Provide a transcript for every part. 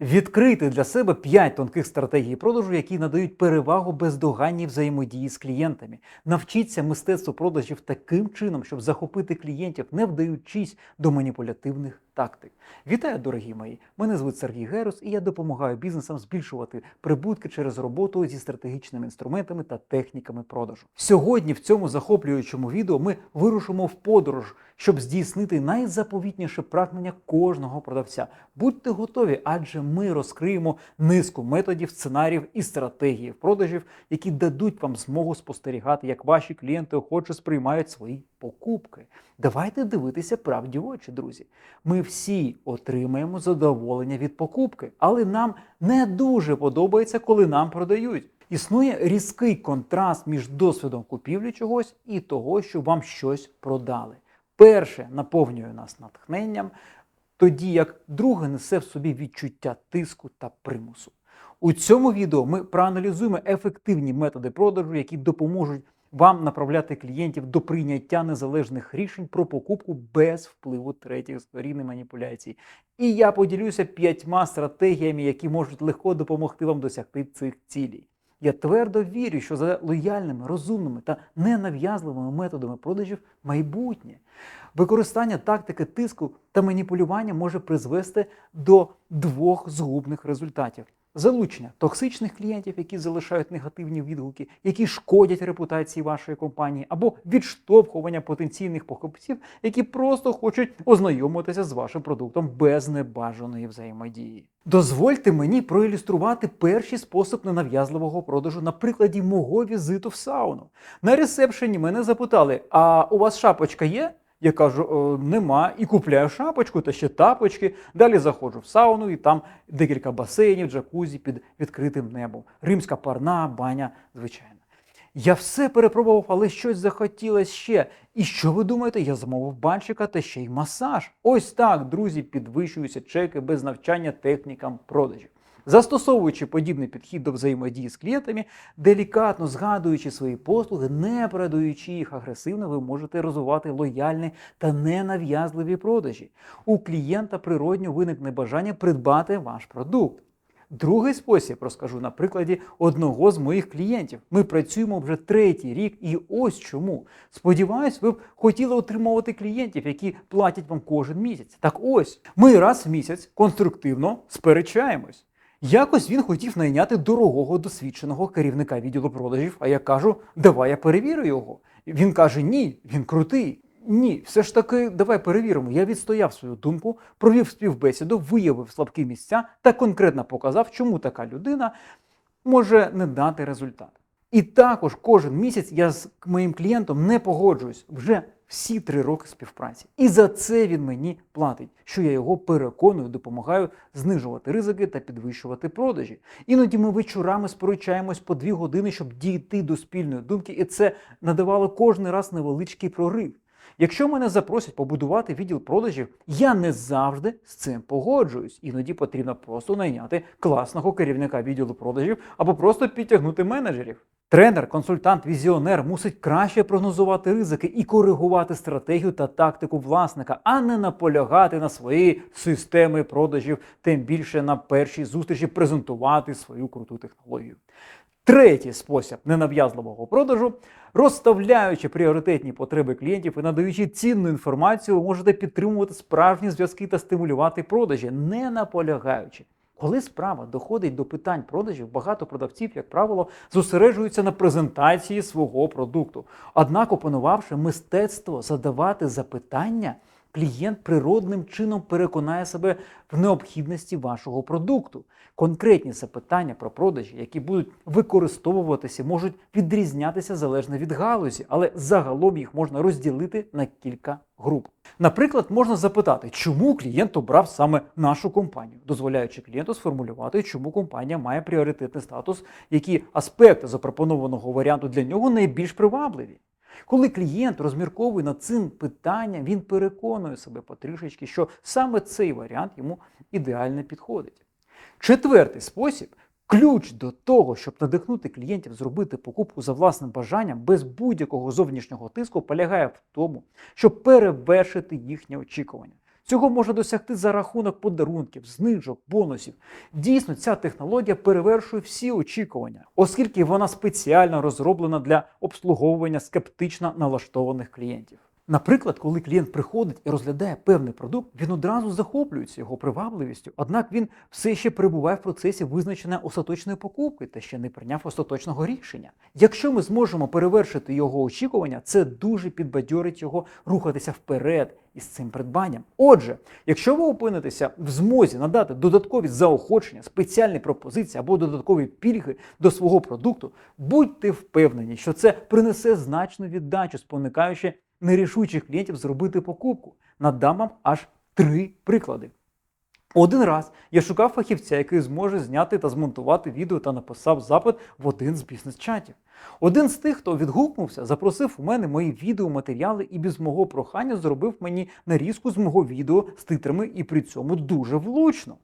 Відкрити для себе 5 тонких стратегій продажу, які надають перевагу бездоганній взаємодії з клієнтами. Навчіться мистецтву продажів таким чином, щоб захопити клієнтів, не вдаючись до маніпулятивних тактик. Вітаю, дорогі мої! Мене звуть Сергій Герус, і я допомагаю бізнесам збільшувати прибутки через роботу зі стратегічними інструментами та техніками продажу. Сьогодні в цьому захоплюючому відео ми вирушимо в подорож, щоб здійснити найзаповітніше прагнення кожного продавця. Будьте готові, адже ми розкриємо низку методів, сценаріїв і стратегії продажів, які дадуть вам змогу спостерігати, як ваші клієнти охоче сприймають свої покупки. Давайте дивитися правді в очі, друзі. Ми всі отримаємо задоволення від покупки, але нам не дуже подобається, коли нам продають. Існує різкий контраст між досвідом купівлі чогось і того, що вам щось продали. Перше наповнює нас натхненням, тоді як друге несе в собі відчуття тиску та примусу. У цьому відео ми проаналізуємо ефективні методи продажу, які допоможуть вам направляти клієнтів до прийняття незалежних рішень про покупку без впливу третіх сторін і маніпуляцій. І я поділюся п'ятьма стратегіями, які можуть легко допомогти вам досягти цих цілей. Я твердо вірю, що за лояльними, розумними та ненав'язливими методами продажів майбутнє. Використання тактики тиску та маніпулювання може призвести до двох згубних результатів: залучення токсичних клієнтів, які залишають негативні відгуки, які шкодять репутації вашої компанії, або відштовхування потенційних покупців, які просто хочуть ознайомитися з вашим продуктом без небажаної взаємодії. Дозвольте мені проілюструвати перший спосіб ненав'язливого продажу на прикладі мого візиту в сауну. На ресепшені мене запитали: а у вас шапочка є? Я кажу, «Е, нема, і купляю шапочку та ще тапочки. Далі заходжу в сауну, і там декілька басейнів, джакузі під відкритим небом. Римська парна, баня, звичайно. Я все перепробував, але щось захотілося ще. І що ви думаєте? Я замовив банчика та ще й масаж. Ось так, друзі, підвищуються чеки без навчання технікам продажів. Застосовуючи подібний підхід до взаємодії з клієнтами, делікатно згадуючи свої послуги, не передаючи їх агресивно, ви можете розвивати лояльні та ненав'язливі продажі. У клієнта природньо виникне бажання придбати ваш продукт. Другий спосіб розкажу на прикладі одного з моїх клієнтів. Ми працюємо вже третій рік, і ось чому. Сподіваюсь, ви б хотіли отримувати клієнтів, які платять вам кожен місяць. Так ось ми раз в місяць конструктивно сперечаємось. Якось він хотів найняти дорогого досвідченого керівника відділу продажів, а я кажу, давай я перевірю його. Він каже: Ні, він крутий. Ні, все ж таки, давай перевіримо. Я відстояв свою думку, провів співбесіду, виявив слабкі місця та конкретно показав, чому така людина може не дати результат. І також кожен місяць я з моїм клієнтом не погоджуюсь вже всі три роки співпраці. І за це він мені платить, що я його переконую, допомагаю знижувати ризики та підвищувати продажі. Іноді ми вечорами сперечаємось по дві години, щоб дійти до спільної думки, і це надавало кожен раз невеличкий прорив. Якщо мене запросять побудувати відділ продажів, я не завжди з цим погоджуюсь. Іноді потрібно просто найняти класного керівника відділу продажів або просто підтягнути менеджерів. Тренер, консультант, візіонер мусить краще прогнозувати ризики і коригувати стратегію та тактику власника, а не наполягати на своїй системі продажів, тим більше на першій зустрічі презентувати свою круту технологію. Третій спосіб ненав'язливого продажу, розставляючи пріоритетні потреби клієнтів і надаючи цінну інформацію, ви можете підтримувати справжні зв'язки та стимулювати продажі, не наполягаючи. Коли справа доходить до питань продажів, багато продавців, як правило, зосереджуються на презентації свого продукту. Однак, опанувавши мистецтво задавати запитання, клієнт природним чином переконає себе в необхідності вашого продукту. Конкретні запитання про продажі, які будуть використовуватися, можуть відрізнятися залежно від галузі, але загалом їх можна розділити на кілька груп. Наприклад, можна запитати, чому клієнт обрав саме нашу компанію, дозволяючи клієнту сформулювати, чому компанія має пріоритетний статус, які аспекти запропонованого варіанту для нього найбільш привабливі. Коли клієнт розмірковує над цим питанням, він переконує себе потрішечки, що саме цей варіант йому ідеально підходить. Четвертий спосіб ключ до того, щоб надихнути клієнтів зробити покупку за власним бажанням без будь-якого зовнішнього тиску, полягає в тому, щоб перевершити їхнє очікування. Цього можна досягти за рахунок подарунків, знижок, бонусів. Дійсно, ця технологія перевершує всі очікування, оскільки вона спеціально розроблена для обслуговування скептично налаштованих клієнтів. Наприклад, коли клієнт приходить і розглядає певний продукт, він одразу захоплюється його привабливістю, однак він все ще перебуває в процесі визначення остаточної покупки та ще не прийняв остаточного рішення. Якщо ми зможемо перевершити його очікування, це дуже підбадьорить його рухатися вперед із цим придбанням. Отже, якщо ви опинитеся в змозі надати додаткові заохочення, спеціальні пропозиції або додаткові пільги до свого продукту, будьте впевнені, що це принесе значну віддачу, споникаючи нерішучих клієнтів зробити покупку. Надам вам аж три приклади. Один раз я шукав фахівця, який зможе зняти та змонтувати відео та написав запит в один з бізнес-чатів. Один з тих, хто відгукнувся, запросив у мене мої відеоматеріали і без мого прохання зробив мені нарізку з мого відео з титрами і при цьому дуже влучно.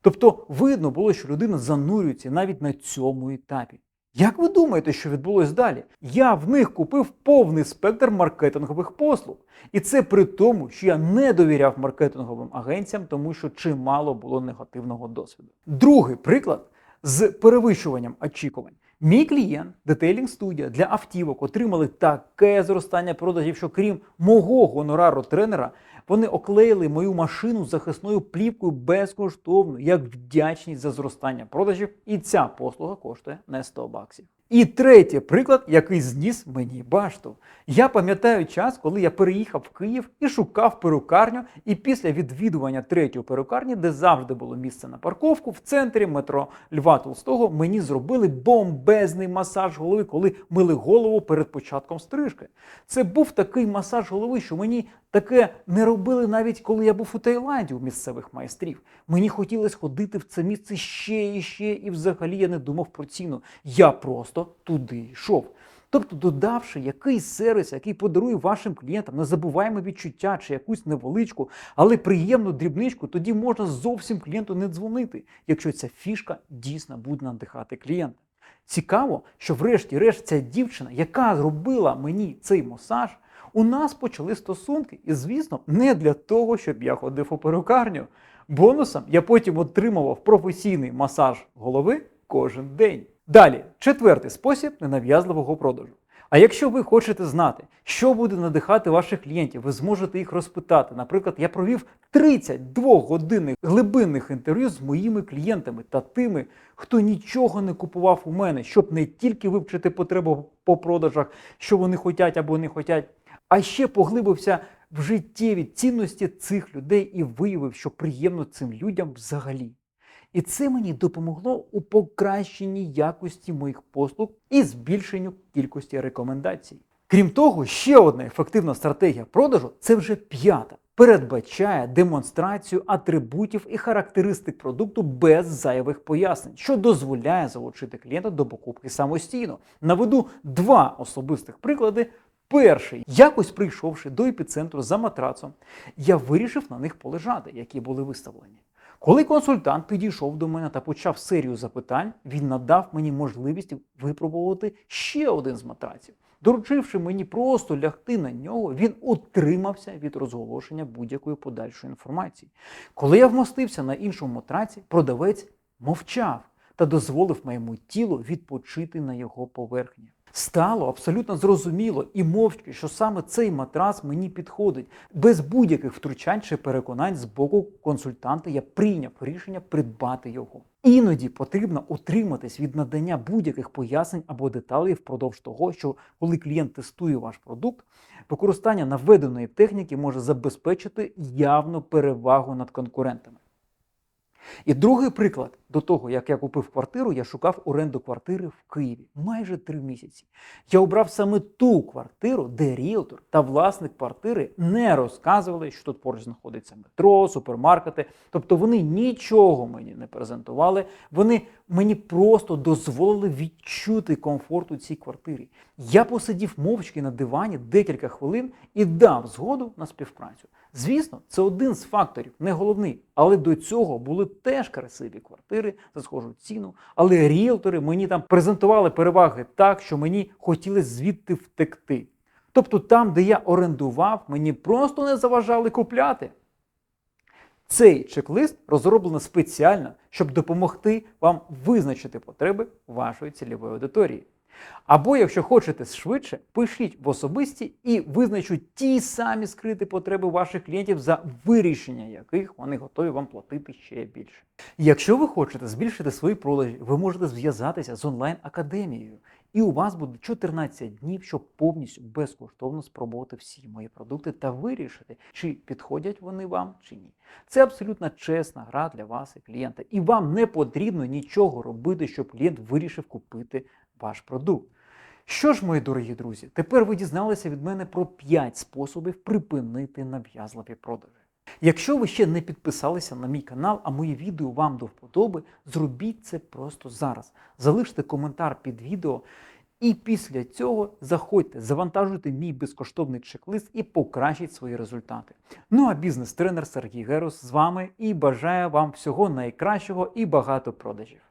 Тобто видно було, що людина занурюється навіть на цьому етапі. Як ви думаєте, що відбулось далі? Я в них купив повний спектр маркетингових послуг. І це при тому, що я не довіряв маркетинговим агенціям, тому що чимало було негативного досвіду. Другий приклад з перевищуванням очікувань. Мій клієнт, детейлінг студія для автівок, отримали таке зростання продажів, що крім мого гонорару тренера, вони оклеїли мою машину захисною плівкою безкоштовно, як вдячність за зростання продажів. І ця послуга коштує не 100 баксів. І третій приклад, який зніс мені башту. Я пам'ятаю час, коли я переїхав в Київ і шукав перукарню, і після відвідування третьої перукарні, де завжди було місце на парковку, в центрі метро Льва Толстого мені зробили бомбезний масаж голови, коли мили голову перед початком стрижки. Це був такий масаж голови, що мені таке не робили навіть коли я був у Таїланді у місцевих майстрів. Мені хотілося ходити в це місце ще і ще, і взагалі я не думав про ціну. Я просто туди йшов. Тобто, додавши якийсь сервіс, який подарує вашим клієнтам незабуваємо відчуття чи якусь невеличку, але приємну дрібничку, тоді можна зовсім клієнту не дзвонити, якщо ця фішка дійсно буде надихати клієнта. Цікаво, що врешті-решт ця дівчина, яка зробила мені цей масаж, у нас почали стосунки. І, звісно, не для того, щоб я ходив у перукарню. Бонусом я потім отримував професійний масаж голови кожен день. Далі, четвертий спосіб ненав'язливого продажу. А якщо ви хочете знати, що буде надихати ваших клієнтів, ви зможете їх розпитати. Наприклад, я провів 32 годинних глибинних інтерв'ю з моїми клієнтами та тими, хто нічого не купував у мене, щоб не тільки вивчити потребу по продажах, що вони хочуть або не хочуть, а ще поглибився в життєві цінності цих людей і виявив, що приємно цим людям взагалі. І це мені допомогло у покращенні якості моїх послуг і збільшенню кількості рекомендацій. Крім того, ще одна ефективна стратегія продажу це вже п'ята. Передбачає демонстрацію атрибутів і характеристик продукту без зайвих пояснень, що дозволяє залучити клієнта до покупки самостійно. Наведу два особистих приклади. Перший, якось прийшовши до епіцентру за матрацом, я вирішив на них полежати, які були виставлені. Коли консультант підійшов до мене та почав серію запитань, він надав мені можливість випробувати ще один з матраців. Доручивши мені просто лягти на нього, він утримався від розголошення будь-якої подальшої інформації. Коли я вмостився на іншому матраці, продавець мовчав та дозволив моєму тілу відпочити на його поверхні. Стало абсолютно зрозуміло і мовчки, що саме цей матрас мені підходить. Без будь-яких втручань чи переконань з боку консультанта я прийняв рішення придбати його. Іноді потрібно утриматись від надання будь-яких пояснень або деталей впродовж того, що коли клієнт тестує ваш продукт, використання наведеної техніки може забезпечити явну перевагу над конкурентами. І другий приклад до того, як я купив квартиру, я шукав оренду квартири в Києві майже три місяці. Я обрав саме ту квартиру, де ріелтор та власник квартири не розказували, що тут поруч знаходиться метро, супермаркети. Тобто вони нічого мені не презентували. Вони мені просто дозволили відчути комфорт у цій квартирі. Я посидів мовчки на дивані декілька хвилин і дав згоду на співпрацю. Звісно, це один з факторів, не головний, але до цього були теж красиві квартири за схожу ціну. Але ріелтори мені там презентували переваги так, що мені хотілося звідти втекти. Тобто там, де я орендував, мені просто не заважали купляти. Цей чек-лист розроблено спеціально, щоб допомогти вам визначити потреби вашої цільової аудиторії. Або, якщо хочете швидше, пишіть в особисті і визначу ті самі скриті потреби ваших клієнтів, за вирішення яких вони готові вам платити ще більше. Якщо ви хочете збільшити свої продажі, ви можете зв'язатися з онлайн-академією, і у вас буде 14 днів, щоб повністю безкоштовно спробувати всі мої продукти та вирішити, чи підходять вони вам чи ні. Це абсолютно чесна гра для вас і клієнта, і вам не потрібно нічого робити, щоб клієнт вирішив купити ваш продукт. Що ж, мої дорогі друзі, тепер ви дізналися від мене про 5 способів припинити нав'язливі продажі. Якщо ви ще не підписалися на мій канал, а мої відео вам до вподоби, зробіть це просто зараз. Залиште коментар під відео, і після цього заходьте, завантажуйте мій безкоштовний чек-лист і покращіть свої результати. Ну а бізнес-тренер Сергій Герус з вами і бажаю вам всього найкращого і багато продажів.